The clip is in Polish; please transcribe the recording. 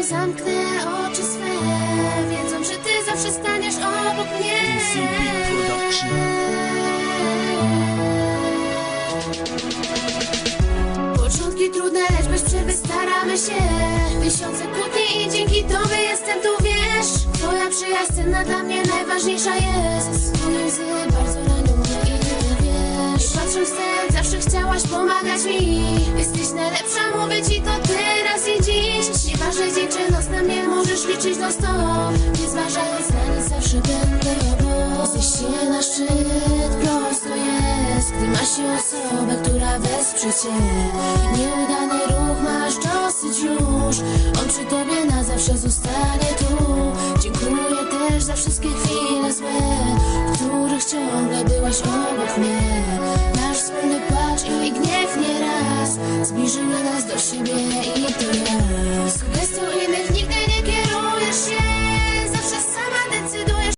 zamknę oczy swe Wiedzą, że ty zawsze staniesz obok mnie. Początki trudne, lecz bez przerwy staramy się. Tysiące kłótni i dzięki tobie jestem tu, wiesz. Twoja przyjaźń cenna dla mnie najważniejsza jest. Twoje łzy bardzo ranią mnie i ty wiesz. I patrząc wstecz, zawsze chciałaś pomagać mi. Jesteś najlepsza, na Nie zważaj, znany zawsze będę obok. Zejście na szczyt prosto jest. Gdy masz się osobę, która wesprze cię. Nieudany ruch masz dosyć już. On przy tobie na zawsze zostanie tu. Dziękuję też za wszystkie chwile złe W których ciągle byłaś obok mnie. Nasz wspólny płacz i gniew nieraz Zbliżyły nas do siebie i to nas.